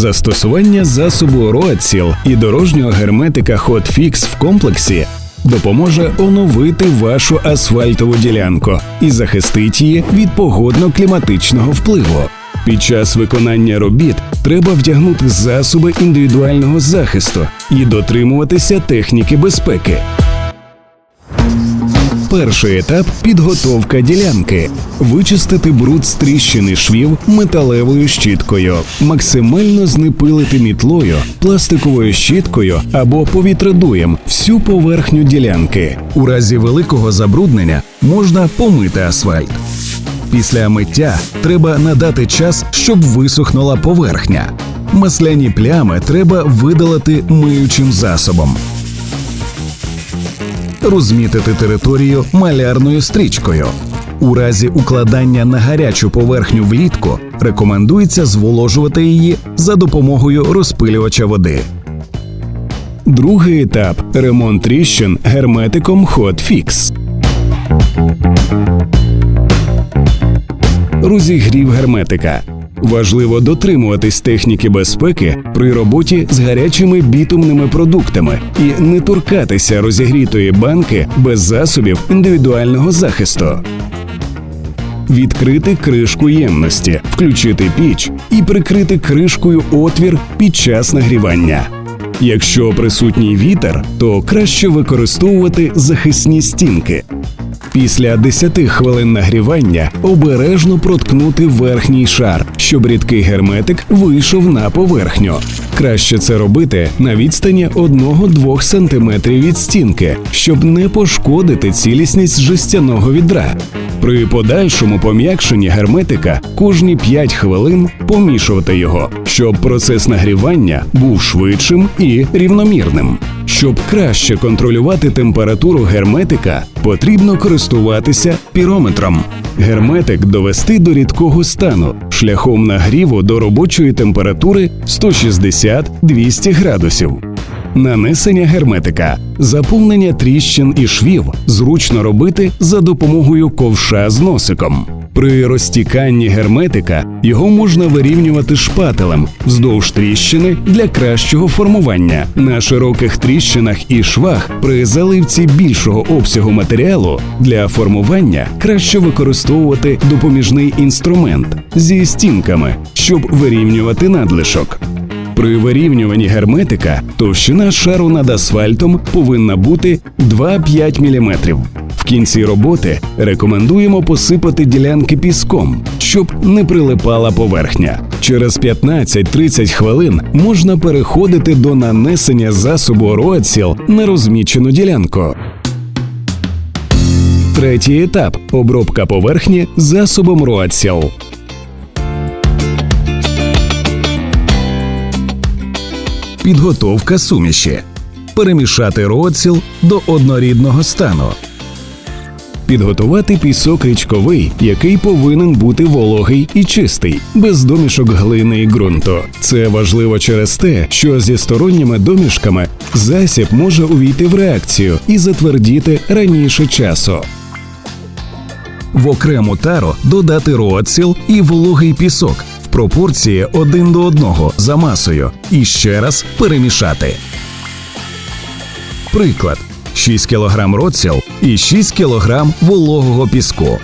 Застосування засобу Роадсіл і дорожнього герметика Hotfix в комплексі допоможе оновити вашу асфальтову ділянку і захистить її від погодно-кліматичного впливу. Під час виконання робіт треба вдягнути засоби індивідуального захисту і дотримуватися техніки безпеки. Перший етап підготовка ділянки. Вичистити бруд з тріщини швів металевою щіткою, максимально знепилити мітлою, пластиковою щіткою або повітродуєм всю поверхню ділянки. У разі великого забруднення можна помити асфальт. Після миття треба надати час, щоб висохнула поверхня. Масляні плями треба видалити миючим засобом розмітити територію малярною стрічкою. У разі укладання на гарячу поверхню влітку рекомендується зволожувати її за допомогою розпилювача води. Другий етап ремонт тріщин герметиком Hotfix. Розігрів герметика. Важливо дотримуватись техніки безпеки при роботі з гарячими бітумними продуктами і не торкатися розігрітої банки без засобів індивідуального захисту. Відкрити кришку ємності, включити піч і прикрити кришкою отвір під час нагрівання. Якщо присутній вітер, то краще використовувати захисні стінки. Після 10 хвилин нагрівання обережно проткнути верхній шар, щоб рідкий герметик вийшов на поверхню. Краще це робити на відстані 1-2 см від стінки, щоб не пошкодити цілісність жестяного відра. При подальшому пом'якшенні герметика кожні 5 хвилин помішувати його, щоб процес нагрівання був швидшим і рівномірним. Щоб краще контролювати температуру герметика, потрібно користуватися пірометром. Герметик довести до рідкого стану шляхом нагріву до робочої температури 160-200 градусів. Нанесення герметика, заповнення тріщин і швів зручно робити за допомогою ковша з носиком. При розтіканні герметика його можна вирівнювати шпателем вздовж тріщини для кращого формування. На широких тріщинах і швах при заливці більшого обсягу матеріалу для формування краще використовувати допоміжний інструмент зі стінками, щоб вирівнювати надлишок. При вирівнюванні герметика товщина шару над асфальтом повинна бути 2-5 мм. В кінці роботи рекомендуємо посипати ділянки піском, щоб не прилипала поверхня. Через 15-30 хвилин можна переходити до нанесення засобу Роадсіл на розмічену ділянку. Третій етап обробка поверхні засобом Роадсіл. Підготовка суміші. Перемішати роціл до однорідного стану. Підготувати пісок річковий, який повинен бути вологий і чистий, без домішок глини і ґрунту. Це важливо через те, що зі сторонніми домішками засіб може увійти в реакцію і затвердіти раніше часу. В окрему тару додати роціл і вологий пісок в пропорції один до одного за масою і ще раз перемішати. Приклад: 6 кг роціл і 6 кг вологого піску.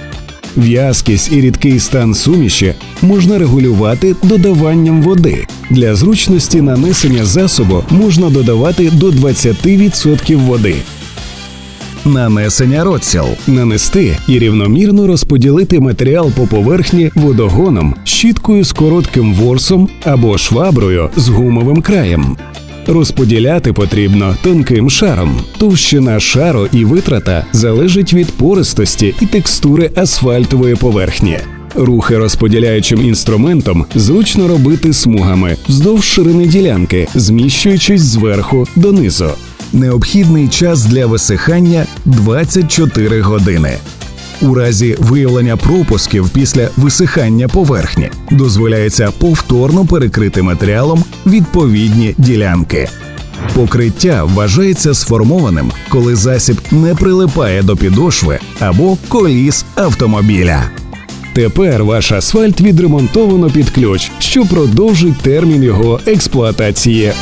В'язкість і рідкий стан суміші можна регулювати додаванням води. Для зручності нанесення засобу можна додавати до 20% води. Нанесення роціл нанести і рівномірно розподілити матеріал по поверхні водогоном, щіткою з коротким ворсом або шваброю з гумовим краєм. Розподіляти потрібно тонким шаром. Товщина шару і витрата залежить від пористості і текстури асфальтової поверхні. Рухи розподіляючим інструментом зручно робити смугами вздовж ширини ділянки, зміщуючись зверху донизу. Необхідний час для висихання 24 години. У разі виявлення пропусків після висихання поверхні дозволяється повторно перекрити матеріалом відповідні ділянки. Покриття вважається сформованим, коли засіб не прилипає до підошви або коліс автомобіля. Тепер ваш асфальт відремонтовано під ключ, що продовжить термін його експлуатації.